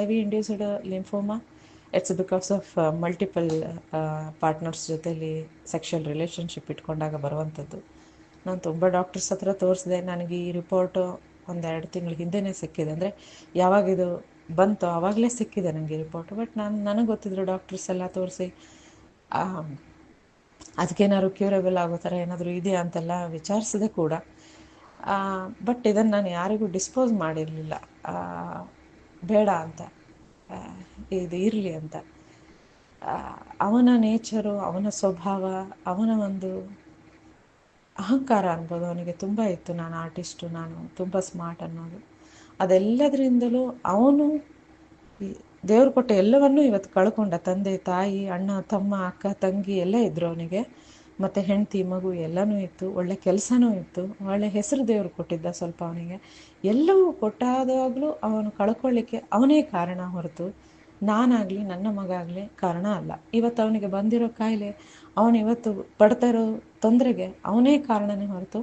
I V induced lymphoma it's because of multiple partners ಜೊತೆಲಿ sexual relationship ಇಟ್ಕೊಂಡಾಗ ಬರುವಂಥದ್ದು. ನಾನು ತುಂಬ ಡಾಕ್ಟರ್ಸ್ ಹತ್ರ ತೋರಿಸಿದೆ, ನನಗೆ ಈ ರಿಪೋರ್ಟು ಒಂದೆರಡು ತಿಂಗಳ ಹಿಂದೆನೇ ಸಿಕ್ಕಿದೆ. ಅಂದರೆ ಯಾವಾಗ ಇದು ಬಂತು ಆವಾಗಲೇ ಸಿಕ್ಕಿದೆ ನನಗೆ ರಿಪೋರ್ಟ್ ಬಟ್ ನಾನು, ನನಗೆ ಗೊತ್ತಿದ್ರು ಡಾಕ್ಟರ್ಸ್ ಎಲ್ಲ ತೋರಿಸಿ ಅದಕ್ಕೇನಾದ್ರು ಕ್ಯೂರೇಬಲ್ ಆಗೋ ಥರ ಏನಾದರೂ ಇದೆಯಾ ಅಂತೆಲ್ಲ ವಿಚಾರಿಸಿದೆ ಕೂಡ. ಬಟ್ ಇದನ್ನು ನಾನು ಯಾರಿಗೂ ಡಿಸ್ಪೋಸ್ ಮಾಡಿರಲಿಲ್ಲ. ಬೇಡ ಅಂತ. ಇದು ಇರಲಿ ಅಂತ. ಅವನ ನೇಚರು ಅವನ ಸ್ವಭಾವ, ಅವನ ಒಂದು ಅಹಂಕಾರ ಅನ್ಬೋದು ಅವನಿಗೆ ತುಂಬ ಇತ್ತು. ನಾನು ಆರ್ಟಿಸ್ಟು ನಾನು ತುಂಬ ಸ್ಮಾರ್ಟ್ ಅನ್ನೋದು. ಅದೆಲ್ಲದರಿಂದಲೂ ಅವನು ದೇವ್ರು ಕೊಟ್ಟ ಎಲ್ಲವನ್ನೂ ಇವತ್ತು ಕಳ್ಕೊಂಡ. ತಂದೆ, ತಾಯಿ, ಅಣ್ಣ, ತಮ್ಮ, ಅಕ್ಕ, ತಂಗಿ ಎಲ್ಲ ಇದ್ದರು ಅವನಿಗೆ. ಮತ್ತು ಹೆಂಡತಿ, ಮಗು ಎಲ್ಲನೂ ಇತ್ತು, ಒಳ್ಳೆ ಕೆಲಸನೂ ಇತ್ತು. ಒಳ್ಳೆ ಹೆಸರು ದೇವರು ಕೊಟ್ಟಿದ್ದ ಸ್ವಲ್ಪ ಅವನಿಗೆ. ಎಲ್ಲವೂ ಕೊಟ್ಟಾದಾಗಲೂ ಅವನು ಕಳ್ಕೊಳ್ಳಿಕ್ಕೆ ಅವನೇ ಕಾರಣ ಹೊರತು ನಾನಾಗಲಿ, ನನ್ನ ಮಗ ಆಗಲಿ ಕಾರಣ ಅಲ್ಲ. ಇವತ್ತು ಅವನಿಗೆ ಬಂದಿರೋ ಕಾಯಿಲೆ, ಅವನು ಇವತ್ತು ಪಡ್ತಾ ಇರೋ ತೊಂದರೆಗೆ ಅವನೇ ಕಾರಣನೇ ಹೊರತು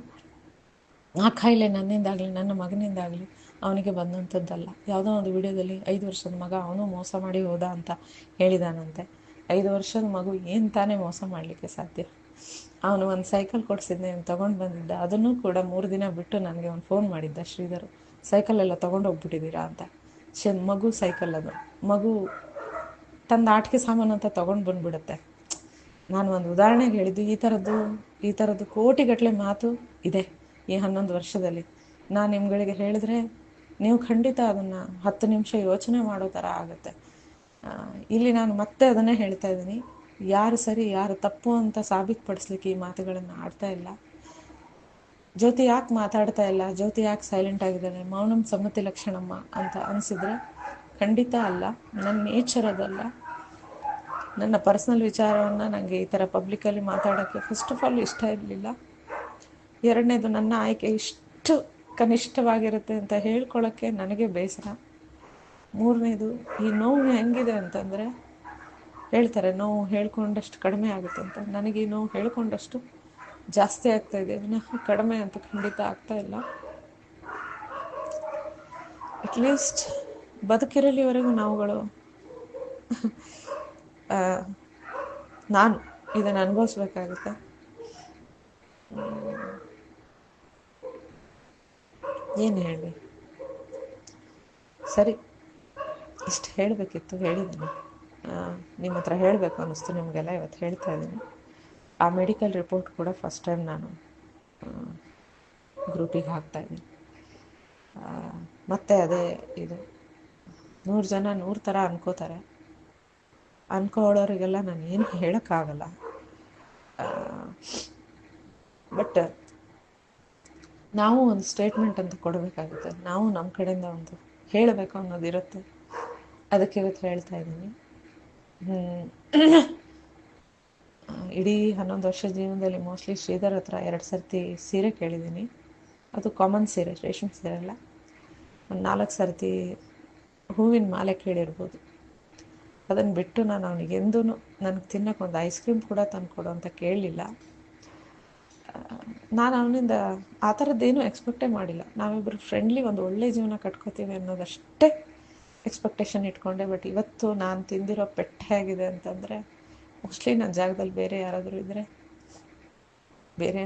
ಆ ಕಾಯಿಲೆ ನನ್ನಿಂದಾಗಲಿ, ನನ್ನ ಮಗನಿಂದಾಗಲಿ ಅವನಿಗೆ ಬಂದಂಥದ್ದಲ್ಲ. ಯಾವುದೋ ಒಂದು ವಿಡಿಯೋದಲ್ಲಿ ಐದು ವರ್ಷದ ಮಗ ಅವನು ಮೋಸ ಮಾಡಿ ಹೋದ ಅಂತ ಹೇಳಿದಾನಂತೆ. ಐದು ವರ್ಷದ ಮಗು ಏನು ತಾನೇ ಮೋಸ ಮಾಡಲಿಕ್ಕೆ ಸಾಧ್ಯ? ಅವನು ಒಂದು ಸೈಕಲ್ ಕೊಡಿಸಿದ್ನೆ ತೊಗೊಂಡು ಬಂದಿದ್ದ. ಅದನ್ನು ಕೂಡ ಮೂರು ದಿನ ಬಿಟ್ಟು ನನಗೆ ಅವ್ನು ಫೋನ್ ಮಾಡಿದ್ದ ಶ್ರೀಧರ್. ಸೈಕಲ್ ಎಲ್ಲ ತೊಗೊಂಡು ಹೋಗ್ಬಿಟ್ಟಿದ್ದೀರಾ ಅಂತ. ಶ್ ಮಗು ಸೈಕಲ್ ಅದು. ಮಗು ತಂದು ಆಟಿಕೆ ಸಾಮಾನು ಅಂತ ತೊಗೊಂಡು ಬಂದ್ಬಿಡುತ್ತೆ. ನಾನು ಒಂದು ಉದಾಹರಣೆಗೆ ಹೇಳಿದ್ದು, ಈ ಥರದ್ದು ಈ ಥರದ್ದು ಕೋಟಿಗಟ್ಟಲೆ ಮಾತು ಇದೆ ಈ ಹನ್ನೊಂದು ವರ್ಷದಲ್ಲಿ. ನಾನು ನಿಮ್ಗಳಿಗೆ ಹೇಳಿದ್ರೆ, ನೀವು ಖಂಡಿತ ಅದನ್ನು ಹತ್ತು ನಿಮಿಷ ಯೋಚನೆ ಮಾಡೋ ಥರ ಆಗುತ್ತೆ. ಇಲ್ಲಿ ನಾನು ಮತ್ತೆ ಅದನ್ನೇ ಹೇಳ್ತಾ ಇದ್ದೀನಿ. ಯಾರು ಸರಿ, ಯಾರು ತಪ್ಪು ಅಂತ ಸಾಬೀತುಪಡಿಸ್ಲಿಕ್ಕೆ ಈ ಮಾತುಗಳನ್ನು ಆಡ್ತಾ ಇಲ್ಲ. ಜ್ಯೋತಿ ಯಾಕೆ ಮಾತಾಡ್ತಾ ಇಲ್ಲ? ಜ್ಯೋತಿ ಯಾಕೆ ಸೈಲೆಂಟ್ ಆಗಿದ್ದಾನೆ? ಮೌನಂ ಸಮ್ಮತಿ ಲಕ್ಷಣಮ್ಮ ಅಂತ ಅನಿಸಿದ್ರೆ ಖಂಡಿತ ಅಲ್ಲ. ನನ್ನ ನೇಚರ್ ಅದಲ್ಲ. ನನ್ನ ಪರ್ಸ್ನಲ್ ವಿಚಾರವನ್ನು ನನಗೆ ಈ ಥರ ಪಬ್ಲಿಕಲ್ಲಿ ಮಾತಾಡೋಕ್ಕೆ ಫಸ್ಟ್ ಆಫ್ ಆಲ್ ಇಷ್ಟ ಇರಲಿಲ್ಲ. ಎರಡನೇದು ನನ್ನ ಆಯ್ಕೆ ಇಷ್ಟು ಕನಿಷ್ಠವಾಗಿರುತ್ತೆ ಅಂತ ಹೇಳ್ಕೊಳ್ಳೋಕ್ಕೆ ನನಗೆ ಬೇಸರ. ಮೂರನೇದು, ಈ ನೋವು ಹೆಂಗಿದೆ ಅಂತಂದರೆ ಹೇಳ್ತಾರೆ, ನೋವು ಹೇಳ್ಕೊಂಡಷ್ಟು ಕಡಿಮೆ ಆಗುತ್ತೆ ಅಂತ. ನನಗೆ ಈ ನೋವು ಹೇಳ್ಕೊಂಡಷ್ಟು ಜಾಸ್ತಿ ಆಗ್ತಾ ಇದೆ. ವಿನಃ ಕಡಿಮೆ ಅಂತ ಖಂಡಿತ ಆಗ್ತಾ ಇಲ್ಲ. ಅಟ್ಲೀಸ್ಟ್ ಬದುಕಿರಲಿವರೆಗೂ ನಾವುಗಳು ನಾನು ಇದನ್ನು ಅನುಭವಿಸ್ಬೇಕಾಗುತ್ತೆ. ಏನು ಹೇಳಿ? ಸರಿ. ಇಷ್ಟು ಹೇಳಬೇಕಿತ್ತು ಹೇಳಿದ್ದೀನಿ ನಿಮ್ಮ ಹತ್ರ ಹೇಳಬೇಕು ಅನ್ನಿಸ್ತು, ನಿಮಗೆಲ್ಲ ಇವತ್ತು ಹೇಳ್ತಾ ಇದ್ದೀನಿ ಆ ಮೆಡಿಕಲ್ ರಿಪೋರ್ಟ್ ಕೂಡ ಫಸ್ಟ್ ಟೈಮ್ ನಾನು ಗ್ರೂಪಿಗೆ ಹಾಕ್ತಾ ಇದ್ದೀನಿ ಮತ್ತೆ ಅದೇ ಇದು, ನೂರು ಜನ ನೂರು ಥರ ಅನ್ಕೋತಾರೆ. ಅನ್ಕೊಳ್ಳೋರಿಗೆಲ್ಲ ನಾನು ಏನು ಹೇಳೋಕ್ಕಾಗಲ್ಲ. ಬಟ್ ನಾವು ಒಂದು ಸ್ಟೇಟ್ಮೆಂಟ್ ಅಂತ ಕೊಡಬೇಕಾಗುತ್ತೆ. ನಾವು ನಮ್ಮ ಕಡೆಯಿಂದ ಒಂದು ಹೇಳಬೇಕು ಅನ್ನೋದಿರುತ್ತೆ. ಅದಕ್ಕೆ ಇವತ್ತು ಹೇಳ್ತಾ ಇದ್ದೀನಿ. ಇಡೀ ಹನ್ನೊಂದು ವರ್ಷ ಜೀವನದಲ್ಲಿ ಮೋಸ್ಟ್ಲಿ ಶ್ರೀಧರ್ ಹತ್ರ ಎರಡು ಸರ್ತಿ ಸೀರೆ ಕೇಳಿದ್ದೀನಿ. ಅದು ಕಾಮನ್ ಸೀರೆ ರೇಷನ್ ಸೀರೆ ಅಲ್ಲ. ಒಂದು ನಾಲ್ಕು ಸರ್ತಿ ಹೂವಿನ ಮಾಲೆ ಕೇಳಿರ್ಬೋದು. ಅದನ್ನು ಬಿಟ್ಟು ನಾನು ಅವನಿಗೆ ಎಂದೂ ನನಗೆ ತಿನ್ನೋಕೆ ಒಂದು ಐಸ್ ಕ್ರೀಮ್ ಕೂಡ ತಂದುಕೊಡು ಅಂತ ಕೇಳಲಿಲ್ಲ. ನಾನು ಅವನಿಂದ ಆ ಥರದ್ದೇನೂ ಎಕ್ಸ್ಪೆಕ್ಟೇ ಮಾಡಿಲ್ಲ. ನಾವಿಬ್ಬರು ಫ್ರೆಂಡ್ಲಿ ಒಂದು ಒಳ್ಳೆ ಜೀವನ ಕಟ್ಕೋತೀವಿ ಅನ್ನೋದಷ್ಟೇ ಎಕ್ಸ್ಪೆಕ್ಟೇಷನ್ ಇಟ್ಕೊಂಡೆ ಬಟ್ ಇವತ್ತು ನಾನು ತಿಂದಿರೋ ಪೆಟ್ಟ ಹೇಗಿದೆ ಅಂತಂದರೆ ಮೋಸ್ಟ್ಲಿ ನನ್ನ ಜಾಗದಲ್ಲಿ ಬೇರೆ ಯಾರಾದರೂ ಇದ್ದರೆ ಬೇರೆ